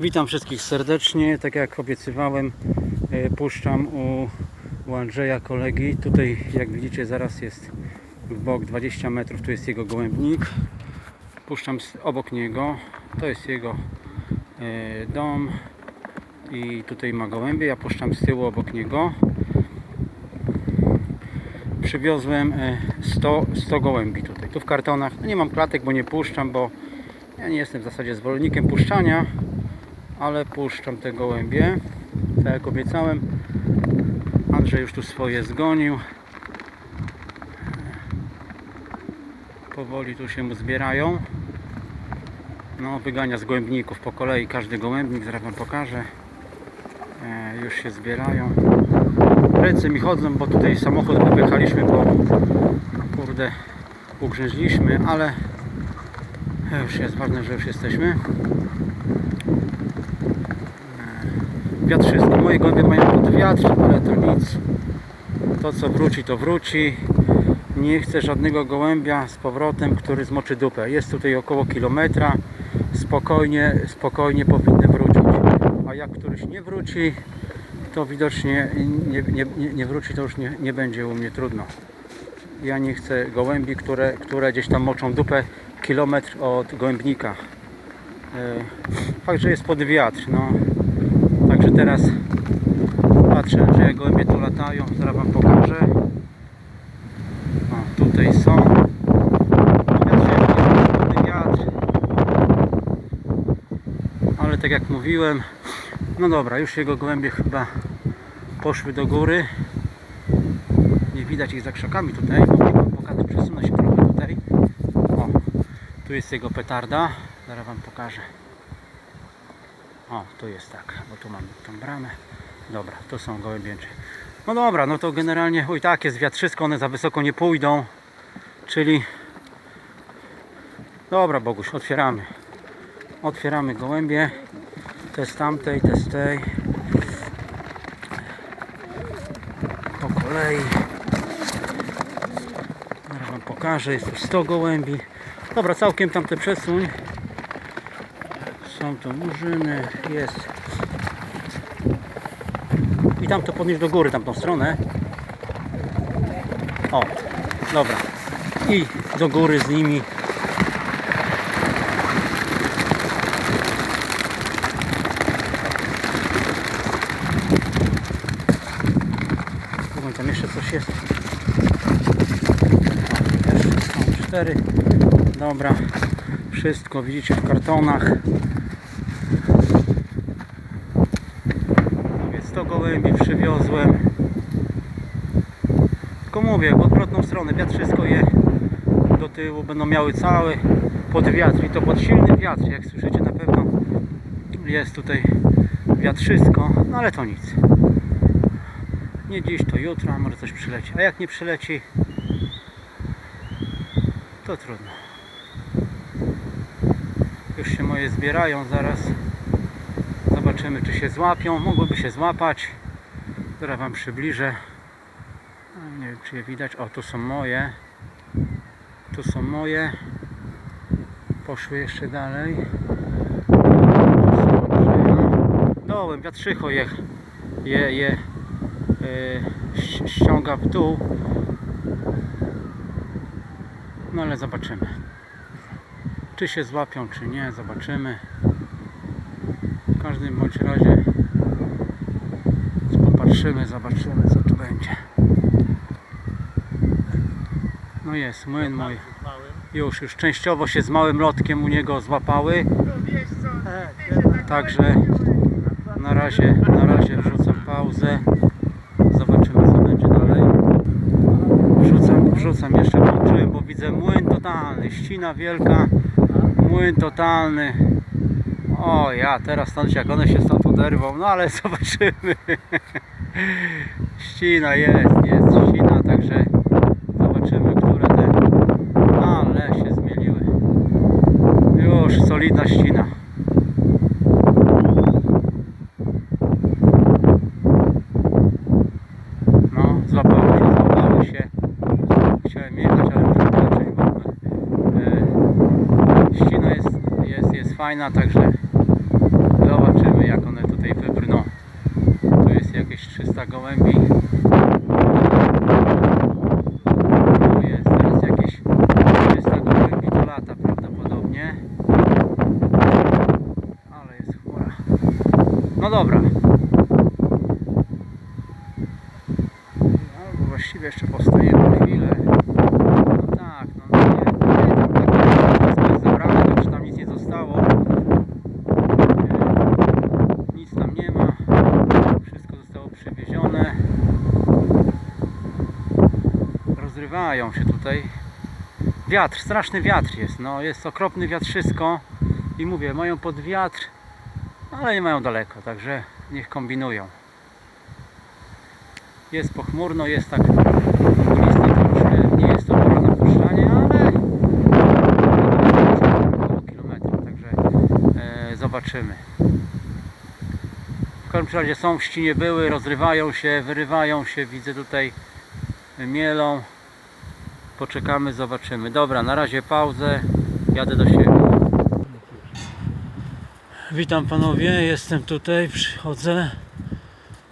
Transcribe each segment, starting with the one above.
Witam wszystkich serdecznie. Tak jak obiecywałem, e, puszczam u, u Andrzeja kolegi. Tutaj, jak widzicie, zaraz jest w bok 20 metrów. Tu jest jego gołębnik. Puszczam obok niego. To jest jego e, dom. I tutaj ma gołębie. Ja puszczam z tyłu obok niego. Przywiozłem e, 100, 100 gołębi tutaj. Tu w kartonach. No nie mam klatek, bo nie puszczam, bo ja nie jestem w zasadzie zwolennikiem puszczania ale puszczam te gołębie. Tak jak obiecałem Andrzej już tu swoje zgonił. Powoli tu się zbierają. No wygania z gołębników po kolei. Każdy gołębnik zaraz wam pokażę. E, już się zbierają. Ręce mi chodzą bo tutaj samochód wyjechaliśmy bo kurde ugrzęźliśmy ale już jest ważne że już jesteśmy wiatrzysko. Moje gołębie mają pod wiatr, ale to nic. To co wróci, to wróci. Nie chcę żadnego gołębia z powrotem, który zmoczy dupę. Jest tutaj około kilometra. Spokojnie, spokojnie powinny wrócić. A jak któryś nie wróci, to widocznie nie, nie, nie, nie wróci, to już nie, nie będzie u mnie trudno. Ja nie chcę gołębi, które, które gdzieś tam moczą dupę kilometr od gołębnika. E, Fakt, że jest pod wiatr. No, Także teraz patrzę, że gołębie tu latają, zaraz Wam pokażę. O, tutaj są. Wiatr. Ale tak jak mówiłem, no dobra, już jego gołębie chyba poszły do góry. Nie widać ich za krzakami tutaj. Pokazać, przesunę się trochę tutaj. O, tu jest jego petarda. Zaraz Wam pokażę. O, tu jest tak, bo tu mam tą bramę. Dobra, to są gołębieńcze. No dobra, no to generalnie, oj tak jest wiatrzysko, one za wysoko nie pójdą. Czyli... Dobra Boguś, otwieramy. Otwieramy gołębie. Te z tamtej, te z tej. Po kolei. Zaraz Wam pokażę, jest tu 100 gołębi. Dobra, całkiem tamte przesuń. Są tu murzyny, jest. I tam to podnieść do góry, tamtą stronę. O, dobra. I do góry z nimi. Chyba tam jeszcze coś jest. O, jeszcze są cztery. Dobra. Wszystko widzicie w kartonach. No więc to gołębi przywiozłem. Tylko mówię, w odwrotną stronę. Wiatr wszystko je do tyłu. Będą miały cały pod wiatr. I to pod silny wiatr. Jak słyszycie na pewno jest tutaj wiatrzysko. No ale to nic. Nie dziś, to jutro, a może coś przyleci. A jak nie przyleci, to trudno. Już się moje zbierają zaraz. Zobaczymy czy się złapią. Mogłyby się złapać. Teraz Wam przybliżę. Nie wiem czy je widać. O tu są moje. Tu są moje. Poszły jeszcze dalej. Dołem wiatrzycho je, je, je ś- ściąga w dół. No ale zobaczymy. Czy się złapią, czy nie, zobaczymy. W każdym bądź razie popatrzymy, zobaczymy co tu będzie. No jest, młyn mój. Już, już częściowo się z małym lotkiem u niego złapały. Także na razie, na razie wrzucam pauzę. Zobaczymy co będzie dalej. Wrzucam, wrzucam jeszcze włączyłem, bo widzę młyn totalny, ścina wielka, młyn totalny. O ja, teraz stąd jak one się stąd oderwą, no ale zobaczymy. Ścina jest, jest ścina, także zobaczymy, które te. Ale się zmieliły. Już solidna ścina. No, złapały się, złapały się. Chciałem jechać, ale muszę zobaczyć, bo e, ścina jest, jest, jest fajna, także zobacz, Zobaczymy jak one tutaj wybrną. Tu jest jakieś 300 gołębi. Tu jest teraz jakieś 300 gołębi do lata prawdopodobnie. Ale jest chmura. No dobra. Albo właściwie jeszcze postajemy chwilę. No tak, no nie, nie, tam tak wszystko jest zebrane, także tam nic nie zostało. E, Nic tam nie ma. Wszystko zostało przywiezione. Rozrywają się tutaj. Wiatr, straszny wiatr jest. No, jest okropny wiatr, wszystko. I mówię, mają pod wiatr, ale nie mają daleko, także niech kombinują. Jest pochmurno, jest tak nie jest to pora na ale kilometra, także e, zobaczymy. W każdym razie są w ścinie były, rozrywają się, wyrywają się, widzę tutaj mielą. Poczekamy, zobaczymy. Dobra, na razie pauzę, jadę do siebie. Witam panowie, jestem tutaj, przychodzę.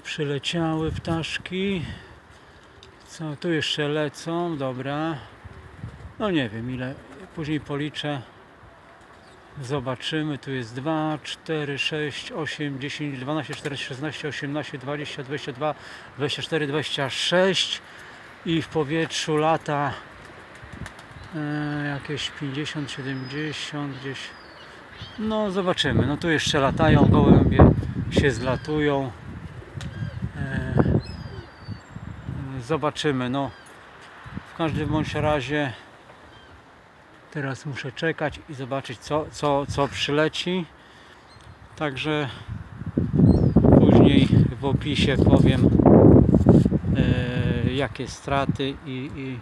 Przyleciały ptaszki. Co tu jeszcze lecą? Dobra. No nie wiem ile. Później policzę. Zobaczymy. Tu jest 2, 4, 6, 8, 10, 12, 14, 16, 18, 20, 22, 24, 26 i w powietrzu lata e, jakieś 50, 70 gdzieś. No zobaczymy. No tu jeszcze latają gołębie, się zlatują. E, Zobaczymy. No w każdym bądź razie teraz muszę czekać i zobaczyć co, co, co przyleci. Także później w opisie powiem e, jakie straty i, i,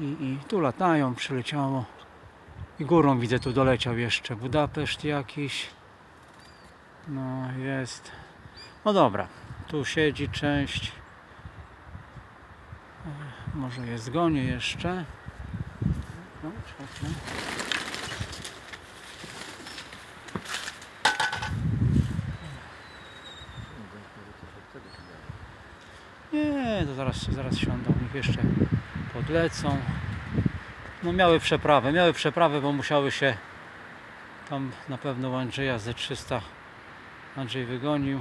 i, i tu latają, przyleciało. I górą widzę tu doleciał jeszcze Budapeszt jakiś. No jest. No dobra, tu siedzi część. Może je zgonię jeszcze. No, czekaj. Nie, to zaraz, zaraz siądą, niech jeszcze podlecą. No miały przeprawę, miały przeprawę, bo musiały się tam na pewno u Andrzeja ze 300 Andrzej wygonił.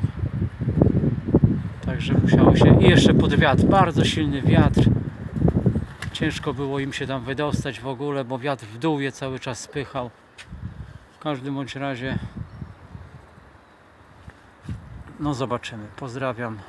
Także musiały się i jeszcze pod wiatr, bardzo silny wiatr. Ciężko było im się tam wydostać w ogóle, bo wiatr w dół je cały czas spychał. W każdym bądź razie no zobaczymy. Pozdrawiam